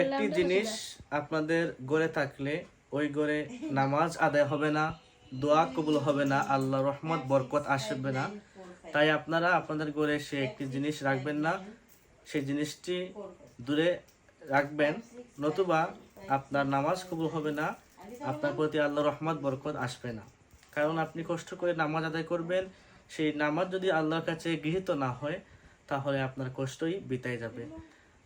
একটি জিনিস আপনাদের গড়ে থাকলে ওই গড়ে নামাজ আদায় হবে না দোয়া কবুল হবে না আল্লাহ রহমত বরকত আসবে না। তাই আপনারা আপনাদের গড়ে সে একটি জিনিস রাখবেন না সেই জিনিসটি দূরে রাখবেন নতুবা আপনার নামাজ কবুল হবে না আপনার প্রতি আল্লাহ রহমত বরকত আসবে না। কারণ আপনি কষ্ট করে নামাজ আদায় করবেন সেই নামাজ যদি আল্লাহর কাছে গৃহীত না হয় তাহলে আপনার কষ্টই বিতাই যাবে।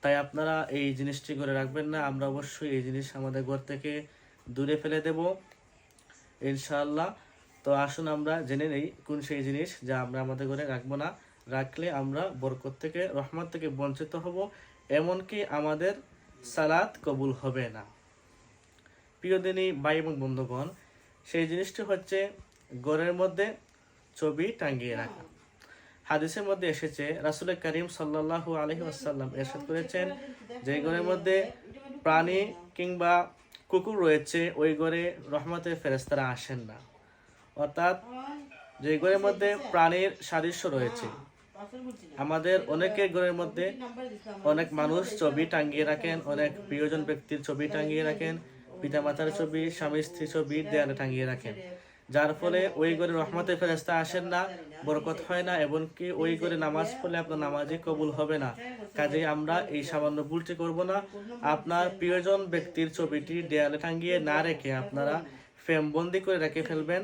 তাই আপনারা এই জিনিসটি করে রাখবেন না। আমরা অবশ্যই এই জিনিস আমাদের ঘর থেকে দূরে ফেলে দেব। ইনশাআল্লাহ। তো আসুন আমরা জেনে নেই কোন সেই জিনিস যা আমরা আমাদের ঘরে রাখব না। রাখলে আমরা বরকত থেকে, রহমত থেকে বঞ্চিত হব। এমনকি আমাদের সালাত কবুল হবে না। প্রিয় দিনই ভাই এবং বন্ধুগণ, সেই জিনিসটি হচ্ছে ঘরের মধ্যে ছবি টাঙ্গিয়ে রাখা। হাদিসের মধ্যে এসেছে রাসুল করিম সাল্লাল্লাহু আলহি আসাল্লাম এরশাদ করেছেন যে ঘরের মধ্যে প্রাণী কিংবা কুকুর রয়েছে, ওই ঘরে রহমতের ফেরেস্তারা আসেন না। অর্থাৎ যে ঘরের মধ্যে প্রাণীর সাদৃশ্য রয়েছে, আমাদের অনেকের ঘরের মধ্যে অনেক মানুষ ছবি টাঙ্গিয়ে রাখেন, অনেক প্রিয়জন ব্যক্তির ছবি টাঙ্গিয়ে রাখেন, পিতামাতার ছবি, স্বামী স্ত্রী ছবি দেয়ালে টাঙ্গিয়ে রাখেন। যার ফলে ওই ঘরে রহমতের ফেরেস্তা আসেন না, বরকত হয় না, এমনকি ওই ঘরে নামাজ পড়লে আপনার নামাজই কবুল হবে না। কাজেই আমরা এই সামান্য ভুলটি করব না। আপনার প্রিয়জন ব্যক্তির ছবিটি দেয়ালে টাঙ্গিয়ে না রেখে আপনারা ফ্রেম বন্দি করে রেখে ফেলবেন।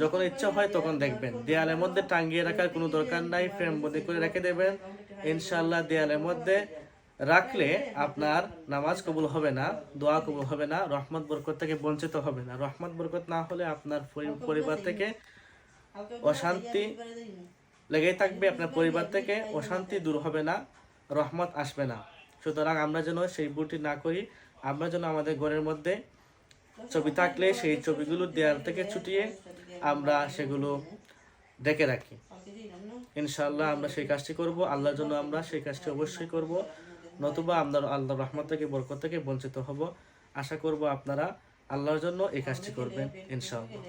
যখন ইচ্ছা হয় তখন দেখবেন। দেয়ালের মধ্যে টাঙ্গিয়ে রাখার কোনো দরকার নাই ফ্রেম বন্দি করে রেখে দেবেন। ইনশাল্লাহ দেয়ালের মধ্যে রাখলে আপনার নামাজ কবুল হবে না দোয়া কবুল হবে না রহমত বরকত থেকে বঞ্চিত হবে না। রহমত বরকত না হলে আপনার পরিবার থেকে অশান্তি লেগেই থাকবে আপনার পরিবার থেকে অশান্তি দূর হবে না রহমত আসবে না। সুতরাং আমরা যেন সেই ভুলটি না করি আমরা যেন আমাদের ঘরের মধ্যে ছবি থাকলে সেই ছবিগুলো দেয়াল থেকে ছুটিয়ে আমরা সেগুলো ডেকে রাখি। ইনশাল্লাহ আমরা সেই কাজটি করব আল্লাহর জন্য আমরা সেই কাজটি অবশ্যই করব। নতুবা আমরা আল্লাহ রহমত থেকে, বরকত থেকে বঞ্চিত হব। আশা করব আপনারা আল্লাহর জন্য এই কাজটি করবেন, ইনশাআল্লাহ।